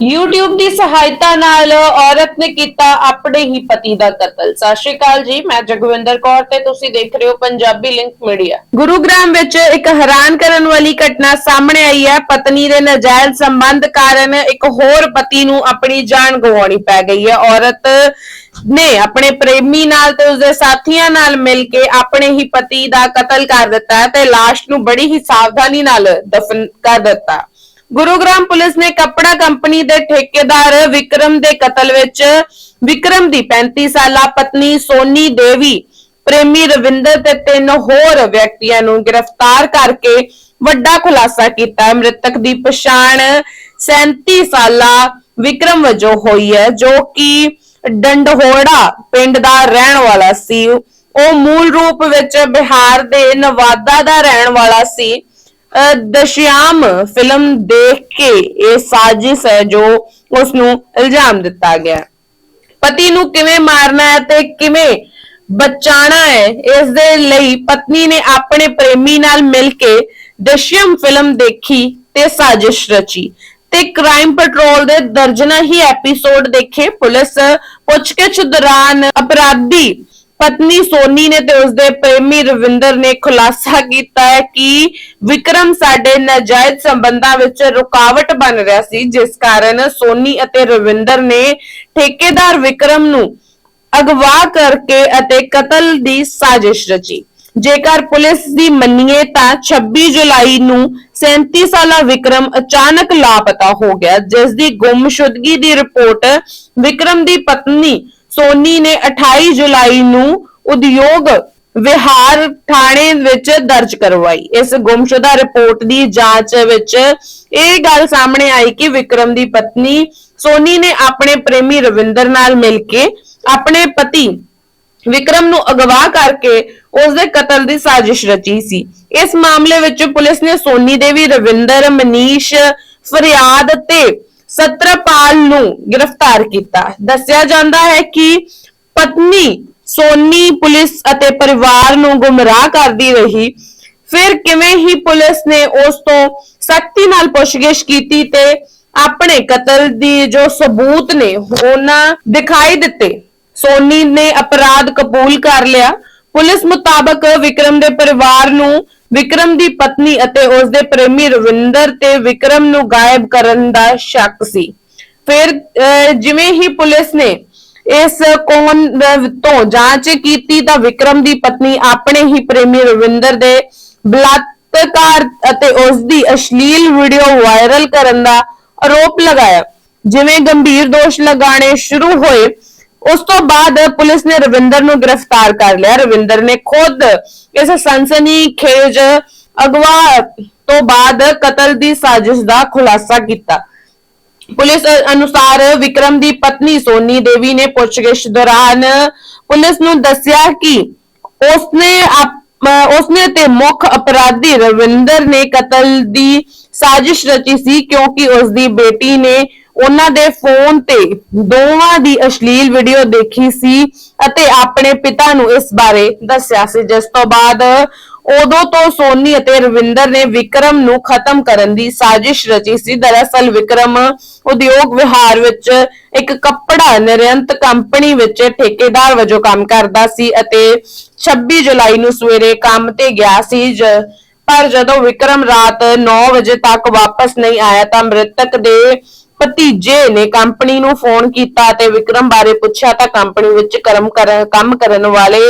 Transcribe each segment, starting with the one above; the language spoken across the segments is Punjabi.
YouTube ਦੀ ਸਹਾਇਤਾ ਨਾਲ ਔਰਤ ਨੇ ਕੀਤਾ ਆਪਣੇ ਹੀ ਪਤੀ ਦਾ ਕਤਲ। ਸਤਿ ਸ਼੍ਰੀ ਅਕਾਲ ਜੀ, ਮੈਂ ਜਗਵਿੰਦਰ ਕੌਰ ਤੇ ਤੁਸੀਂ ਦੇਖ ਰਹੇ ਹੋ ਪੰਜਾਬੀ ਲਿੰਕ ਮੀਡੀਆ। ਗੁਰੂਗ੍ਰਾਮ ਵਿੱਚ ਇੱਕ ਹੈਰਾਨ ਕਰਨ ਵਾਲੀ ਘਟਨਾ ਸਾਹਮਣੇ ਆਈ ਹੈ। ਪਤਨੀ ਦੇ ਨਾਜਾਇਜ਼ ਸੰਬੰਧ ਕਾਰਨ ਇੱਕ ਹੋਰ ਪਤੀ ਨੂੰ ਆਪਣੀ ਜਾਨ ਗਵਾਉਣੀ ਪੈ ਗਈ ਹੈ। ਔਰਤ ਨੇ ਆਪਣੇ ਪ੍ਰੇਮੀ ਨਾਲ ਤੇ ਉਸਦੇ ਸਾਥੀਆਂ ਨਾਲ ਮਿਲ ਕੇ ਆਪਣੇ ਹੀ ਪਤੀ ਦਾ ਕਤਲ ਕਰ ਦਿੱਤਾ ਤੇ ਲਾਸ਼ ਨੂੰ ਬੜੀ ਹੀ ਸਾਵਧਾਨੀ ਨਾਲ ਦਫਨ ਕਰ ਦਿੱਤਾ। ਗੁਰੂਗ੍ਰਾਮ ਪੁਲਿਸ ਨੇ ਕੱਪੜਾ ਕੰਪਨੀ ਦੇ ਠੇਕੇਦਾਰ ਵਿਕਰਮ ਦੇ ਕਤਲ ਵਿੱਚ ਵਿਕਰਮ ਦੀ 35 ਸਾਲਾ ਪਤਨੀ ਸੋਨੀ ਦੇਵੀ, ਪ੍ਰੇਮੀ ਰਵਿੰਦਰ ਤੇ ਤਿੰਨ ਹੋਰ ਵਿਅਕਤੀਆਂ ਨੂੰ ਗ੍ਰਿਫਤਾਰ ਕਰਕੇ ਵੱਡਾ ਖੁਲਾਸਾ ਕੀਤਾ। ਮ੍ਰਿਤਕ ਦੀ ਪਛਾਣ 37 ਸਾਲਾ ਵਿਕਰਮ ਵਜੋਂ ਹੋਈ ਹੈ, ਜੋ ਕਿ ਡੰਡਹੋੜਾ ਪਿੰਡ ਦਾ ਰਹਿਣ ਵਾਲਾ ਸੀ। ਉਹ ਮੂਲ ਰੂਪ ਵਿੱਚ ਬਿਹਾਰ ਦੇ ਨਵਾਦਾ ਦਾ ਰਹਿਣ ਵਾਲਾ ਸੀ। ਦਸ਼ਿਆਮ ਫਿਲਮ ਦੇਖ ਕੇ ਇਹ ਸਾਜ਼ਿਸ਼ ਹੈ ਜੋ ਉਸ ਨੂੰ ਇਲਜ਼ਾਮ ਦਿੱਤਾ ਗਿਆ। ਪਤੀ ਨੂੰ ਕਿਵੇਂ ਮਾਰਨਾ ਹੈ ਤੇ ਕਿਵੇਂ ਬਚਾਣਾ ਹੈ, ਇਸ ਦੇ ਲਈ ਪਤਨੀ ਨੇ ਆਪਣੇ ਪ੍ਰੇਮੀ ਨਾਲ ਮਿਲ ਕੇ ਦਸ਼ਿਅਮ ਫਿਲਮ ਦੇਖੀ ਤੇ ਸਾਜ਼ਿਸ਼ ਰਚੀ। ਤੇ ਕ੍ਰਾਈਮ ਪੈਟਰੋਲ ਦੇ ਦਰਜਨਾਂ ਹੀ ਐਪੀਸੋਡ ਦੇਖੇ। ਪੁਲਿਸ ਪੁੱਛਗਿੱਛ ਦੌਰਾਨ ਅਪਰਾਧੀ ਪਤਨੀ ਸੋਨੀ ਨੇ ਤੇ ਉਸਦੇ ਪ੍ਰੇਮੀ ਰਵਿੰਦਰ ਨੇ ਖੁਲਾਸਾ ਕੀਤਾ ਹੈ ਕਿ ਵਿਕਰਮ ਸਾਡੇ ਨਾਜਾਇਜ਼ ਸੰਬੰਧਾਂ ਵਿੱਚ ਰੁਕਾਵਟ ਬਣ ਰਿਹਾ ਸੀ, ਜਿਸ ਕਾਰਨ ਸੋਨੀ ਅਤੇ ਰਵਿੰਦਰ ਨੇ ਠੇਕੇਦਾਰ ਵਿਕਰਮ ਨੂੰ ਅਗਵਾ ਕਰਕੇ ਅਤੇ ਕਤਲ ਦੀ ਸਾਜ਼ਿਸ਼ ਰਚੀ। ਜੇਕਰ ਪੁਲਿਸ ਦੀ ਮੰਨੀਏ ਤਾਂ 26 ਜੁਲਾਈ ਨੂੰ 37 ਸਾਲਾ ਵਿਕਰਮ ਅਚਾਨਕ ਲਾਪਤਾ ਹੋ ਗਿਆ, ਜਿਸ ਦੀ ਗੁੰਮਸ਼ੁਦਗੀ ਦੀ ਰਿਪੋਰਟ ਵਿਕਰਮ ਦੀ ਪਤਨੀ ਸੋਨੀ ਨੇ 28 ਜੁਲਾਈ ਨੂੰ ਉਦਯੋਗ ਵਿਹਾਰ ਥਾਣੇ ਵਿੱਚ ਦਰਜ ਕਰਵਾਈ। ਇਸ ਗੁੰਮਸ਼ੁਦਾ ਰਿਪੋਰਟ ਦੀ ਜਾਂਚ ਵਿੱਚ ਇਹ ਗੱਲ ਸਾਹਮਣੇ ਆਈ ਕਿ ਵਿਕਰਮ ਦੀ ਪਤਨੀ ਸੋਨੀ ਨੇ ਆਪਣੇ ਪ੍ਰੇਮੀ ਰਵਿੰਦਰ ਨਾਲ ਮਿਲ ਕੇ ਆਪਣੇ ਪਤੀ ਵਿਕਰਮ ਨੂੰ ਅਗਵਾ ਕਰਕੇ ਉਸ ਦੇ ਕਤਲ ਦੀ ਸਾਜ਼ਿਸ਼ ਰਚੀ ਸੀ। ਇਸ ਮਾਮਲੇ ਵਿੱਚ ਪੁਲਿਸ ਨੇ ਸੋਨੀ ਦੇਵੀ ਰਵਿੰਦਰ, ਮਨੀਸ਼, ਫਰਿਆਦ ਤੇ ਸਤਰਪਾਲ ਨੂੰ ਗ੍ਰਿਫਤਾਰ ਕੀਤਾ। ਦੱਸਿਆ ਜਾਂਦਾ ਹੈ ਕਿ ਪਤਨੀ ਸੋਨੀ ਪੁਲਿਸ ਅਤੇ ਪਰਿਵਾਰ ਨੂੰ ਗੁੰਮਰਾਹ ਕਰਦੀ ਰਹੀ। ਫਿਰ ਕਿਵੇਂ ਹੀ ਪੁਲਿਸ ਨੇ ਉਸ ਤੋਂ ਸਖਤੀ ਨਾਲ ਪੁੱਛਗਿੱਛ ਕੀਤੀ ਤੇ ਆਪਣੇ ਕਤਲ ਦੀ ਜੋ ਸਬੂਤ ਨੇ, ਉਹਨਾਂ ਦਿਖਾਈ ਦਿੱਤੇ। ਸੋਨੀ ਨੇ ਅਪਰਾਧ ਕਬੂਲ ਕਰ ਲਿਆ। ਪੁਲਿਸ ਮੁਤਾਬਕ ਵਿਕਰਮ ਦੇ ਪਰਿਵਾਰ ਨੂੰ ਵਿਕਰਮ ਦੀ ਪਤਨੀ ਅਤੇ ਉਸ ਦੇ ਪ੍ਰੇਮੀ ਰਵਿੰਦਰ ਤੇ ਵਿਕਰਮ ਨੂੰ ਗਾਇਬ ਕਰਨ ਦਾ ਸ਼ੱਕ ਸੀ। ਫਿਰ ਜਿਵੇਂ ਹੀ ਪੁਲਿਸ ਨੇ ਇਸ ਕੋਨ ਤੋਂ ਜਾਂਚ ਕੀਤੀ ਤਾਂ ਵਿਕਰਮ ਦੀ ਪਤਨੀ ਆਪਣੇ ਹੀ ਪ੍ਰੇਮੀ ਰਵਿੰਦਰ ਦੇ ਬਲਾਤਕਾਰ ਅਤੇ ਉਸ ਦੀ ਅਸ਼ਲੀਲ ਵੀਡੀਓ ਵਾਇਰਲ ਕਰਨ ਦਾ ਆਰੋਪ ਲਗਾਇਆ, ਜਿਵੇਂ ਗੰਭੀਰ ਦੋਸ਼ ਲਗਾਣੇ ਸ਼ੁਰੂ ਹੋਏ ਉਸ ਤੋਂ ਬਾਅਦ ਪੁਲਿਸ ਨੇ ਰਵਿੰਦਰ ਨੂੰ ਗ੍ਰਿਫਤਾਰ ਕਰ ਲਿਆ। ਰਵਿੰਦਰ ਨੇ ਖੁਦ ਇਸ ਸਨਸਨੀ ਖੇਜ ਅਗਵਾ ਤੋਂ ਬਾਅਦ ਕਤਲ ਦੀ ਸਾਜ਼ਿਸ਼ ਦਾ ਖੁਲਾਸਾ ਕੀਤਾ। ਪੁਲਿਸ ਅਨੁਸਾਰ ਵਿਕਰਮ ਦੀ ਪਤਨੀ ਸੋਨੀ ਦੇਵੀ ਨੇ ਪੁੱਛਗਿੱਛ ਦੌਰਾਨ ਪੁਲਿਸ ਨੂੰ ਦੱਸਿਆ ਕਿ ਉਸਨੇ ਅਹ ਉਸਨੇ ਤੇ ਮੁੱਖ ਅਪਰਾਧੀ ਰਵਿੰਦਰ ਨੇ ਕਤਲ ਦੀ ਸਾਜ਼ਿਸ਼ ਰਚੀ ਸੀ ਕਿਉਂਕਿ ਉਸ ਦੀ ਬੇਟੀ ਨੇ ਉਹਨਾਂ ਦੇ ਫੋਨ ਤੇ ਦੋਵਾਂ ਦੀ ਅਸ਼ਲੀਲ ਵੀਡੀਓ ਦੇਖੀ ਸੀ ਅਤੇ ਆਪਣੇ ਪਿਤਾ ਨੂੰ ਇਸ ਬਾਰੇ ਦੱਸਿਆ ਸੀ। ਜਿਸ ਤੋਂ ਬਾਅਦ ਉਦੋਂ ਤੋਂ ਸੋਨੀ ਅਤੇ ਰਵਿੰਦਰ ਨੇ ਵਿਕਰਮ ਨੂੰ ਖਤਮ ਕਰਨ ਦੀ ਸਾਜ਼ਿਸ਼ ਰਚੀ ਸੀ। ਦਰਅਸਲ ਵਿਕਰਮ ਉਦਯੋਗ ਵਿਹਾਰ ਵਿੱਚ ਇੱਕ ਕੱਪੜਾ ਨਿਰੰਤ ਕੰਪਨੀ ਵਿੱਚ ਠੇਕੇਦਾਰ ਵਜੋਂ ਕੰਮ ਕਰਦਾ ਸੀ ਅਤੇ 26 ਜੁਲਾਈ ਨੂੰ ਸਵੇਰੇ ਕੰਮ ਤੇ ਗਿਆ ਸੀ। ਜ- ਪਰ ਜਦੋਂ ਵਿਕਰਮ ਰਾਤ 9 ਵਜੇ ਤੱਕ ਵਾਪਸ ਨਹੀਂ ਆਇਆ ਤਾਂ ਮ੍ਰਿਤਕ ਦੇ ਭਤੀਜੇ ਨੇ ਕੰਪਨੀ ਨੂੰ ਫੋਨ ਕੀਤਾ ਤੇ ਵਿਕਰਮ ਬਾਰੇ ਪੁੱਛਿਆ ਤਾਂ ਕੰਪਨੀ ਵਿੱਚ ਕਰਮ ਕਰ- ਕੰਮ ਕਰਨ ਵਾਲੇ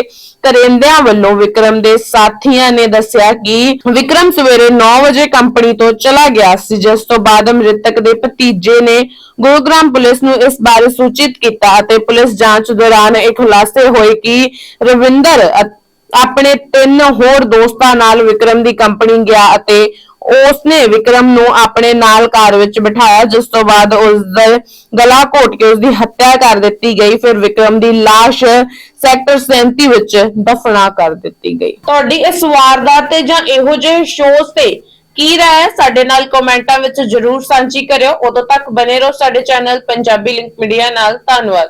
ਕਰਿੰਦਿਆਂ ਵੱਲੋਂ ਵਿਕਰਮ ਦੇ ਸਾਥੀਆਂ ਨੇ ਦੱਸਿਆ ਕਿ ਵਿਕਰਮ ਸਵੇਰੇ 9 ਵਜੇ ਕੰਪਨੀ ਤੋਂ ਚਲਾ ਗਿਆ ਸੀ, ਜਿਸ ਤੋਂ ਬਾਅਦ ਮ੍ਰਿਤਕ ਦੇ ਭਤੀਜੇ ਨੇ ਗੁਰੂਗ੍ਰਾਮ ਪੁਲਿਸ ਨੂੰ ਇਸ ਬਾਰੇ ਸੂਚਿਤ ਕੀਤਾ ਅਤੇ ਪੁਲਿਸ ਜਾਂਚ ਦੌਰਾਨ ਇਹ ਖੁਲਾਸੇ ਹੋਏ ਕਿ ਰਵਿੰਦਰ ਅ- ਆਪਣੇ ਤਿੰਨ ਹੋਰ ਦੋਸਤਾਂ ਨਾਲ ਵਿਕਰਮ ਦੀ ਕੰਪਨੀ ਗਿਆ ਅਤੇ ਉਸਨੇ ਵਿਕਰਮ ਨੂੰ ਆਪਣੇ ਨਾਲ ਕਾਰ ਵਿੱਚ ਬਿਠਾਇਆ, ਜਿਸ ਤੋਂ ਬਾਅਦ ਉਸ ਦਾ ਗਲਾ ਘੋਟ ਕੇ ਉਸ ਦੀ ਹੱਤਿਆ ਕਰ ਦਿੱਤੀ ਗਈ। ਫਿਰ ਵਿਕਰਮ ਦੀ ਲਾਸ਼ ਸੈਕਟਰ 37 ਵਿੱਚ ਦਫਨਾ ਕਰ ਦਿੱਤੀ ਗਈ। ਤੁਹਾਡੀ ਇਸ ਵਾਰਦਾਤ ਤੇ ਜਾਂ ਇਹੋ ਜਿਹੇ ਸ਼ੋਜ਼ ਤੇ ਕੀ ਰਾਏ ਹੈ? ਸਾਡੇ ਨਾਲ ਕਮੈਂਟਾਂ ਵਿੱਚ ਜਰੂਰ ਸਾਂਝੀ ਕਰਿਓ। ਉਦੋਂ ਤੱਕ ਬਨੇ ਰਹੋ ਸਾਡੇ ਚੈਨਲ ਪੰਜਾਬੀ ਲਿੰਕ ਮੀਡੀਆ ਨਾਲ। ਧੰਨਵਾਦ।